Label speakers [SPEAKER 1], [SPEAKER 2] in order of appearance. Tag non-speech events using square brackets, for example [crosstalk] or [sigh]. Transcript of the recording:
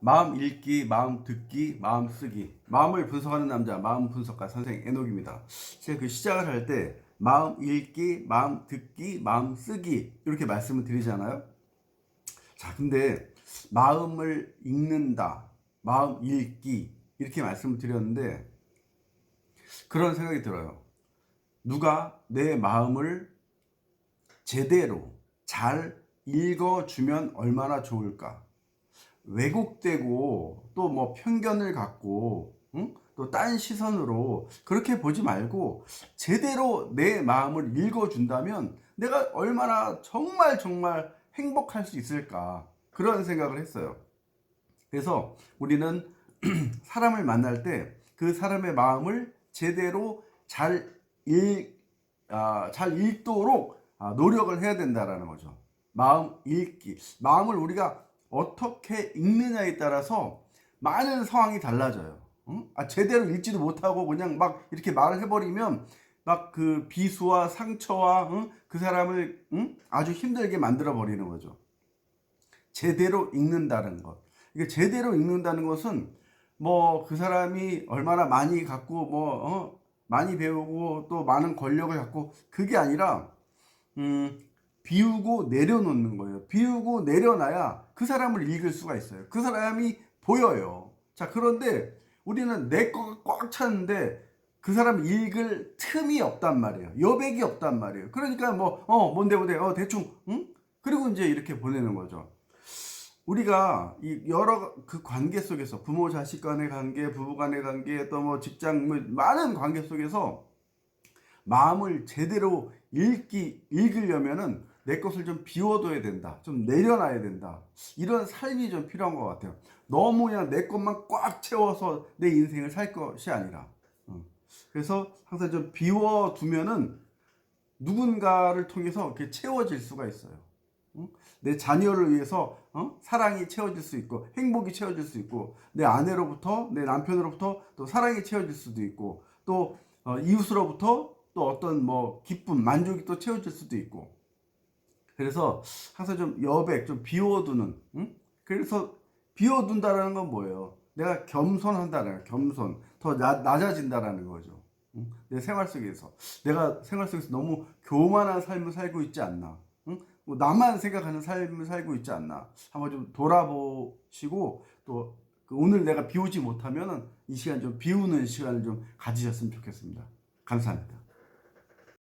[SPEAKER 1] 마음 읽기, 마음 듣기, 마음 쓰기. 마음을 분석하는 남자, 마음 분석가 선생 에녹입니다. 제가 그 시작을 할 때 마음 읽기, 마음 듣기, 마음 쓰기 이렇게 말씀을 드리잖아요. 자, 근데 마음을 읽는다, 마음 읽기 이렇게 말씀을 드렸는데 그런 생각이 들어요. 누가 내 마음을 제대로 잘 읽어주면 얼마나 좋을까? 왜곡되고 또 뭐 편견을 갖고 또딴 시선으로 그렇게 보지 말고 제대로 내 마음을 읽어준다면 내가 얼마나 정말 정말 행복할 수 있을까 그런 생각을 했어요. 그래서 우리는 [clears throat] 사람을 만날 때 그 사람의 마음을 제대로 잘 읽, 아, 잘 읽도록 아, 노력을 해야 된다라는 거죠. 마음 읽기. 마음을 우리가 어떻게 읽느냐에 따라서 많은 상황이 달라져요. 응? 아, 제대로 읽지도 못하고 그냥 막 이렇게 말을 해버리면 막 그 비수와 상처와 응? 그 사람을 응? 아주 힘들게 만들어 버리는 거죠. 제대로 읽는다는 것. 이게 제대로 읽는다는 것은 뭐 그 사람이 얼마나 많이 갖고 뭐 어? 많이 배우고 또 많은 권력을 갖고 그게 아니라 음, 비우고 내려놓는 거예요. 비우고 내려놔야 그 사람을 읽을 수가 있어요. 그 사람이 보여요. 자, 그런데 우리는 내 거가 꽉 찼는데 그 사람 읽을 틈이 없단 말이에요. 여백이 없단 말이에요. 그러니까 뭐, 어, 뭔데, 뭔데, 어, 대충, 응? 그리고 이제 이렇게 보내는 거죠. 우리가 이 여러 그 관계 속에서 부모 자식 간의 관계, 부부 간의 관계, 또 뭐 직장, 뭐 많은 관계 속에서 마음을 제대로 읽기, 읽으려면은 내 것을 좀 비워둬야 된다. 좀 내려놔야 된다. 이런 삶이 좀 필요한 것 같아요. 너무 그냥 내 것만 꽉 채워서 내 인생을 살 것이 아니라. 어. 그래서 항상 좀 비워두면은 누군가를 통해서 이렇게 채워질 수가 있어요. 어? 내 자녀를 위해서 어? 사랑이 채워질 수 있고 행복이 채워질 수 있고 내 아내로부터 내 남편으로부터 또 사랑이 채워질 수도 있고 또 어, 이웃으로부터 또 어떤 뭐 기쁨 만족이 또 채워질 수도 있고 그래서 항상 좀 여백 좀 비워두는 응? 그래서 비워둔다라는 건 뭐예요 내가 겸손한다는 거예요 겸손 더 나, 낮아진다라는 거죠 응? 내 생활 속에서 내가 생활 속에서 너무 교만한 삶을 살고 있지 않나 응? 뭐 나만 생각하는 삶을 살고 있지 않나 한번 좀 돌아보시고 또그 오늘 내가 비우지 못하면은 이 시간 좀 비우는 시간을 좀 가지셨으면 좋겠습니다 감사합니다.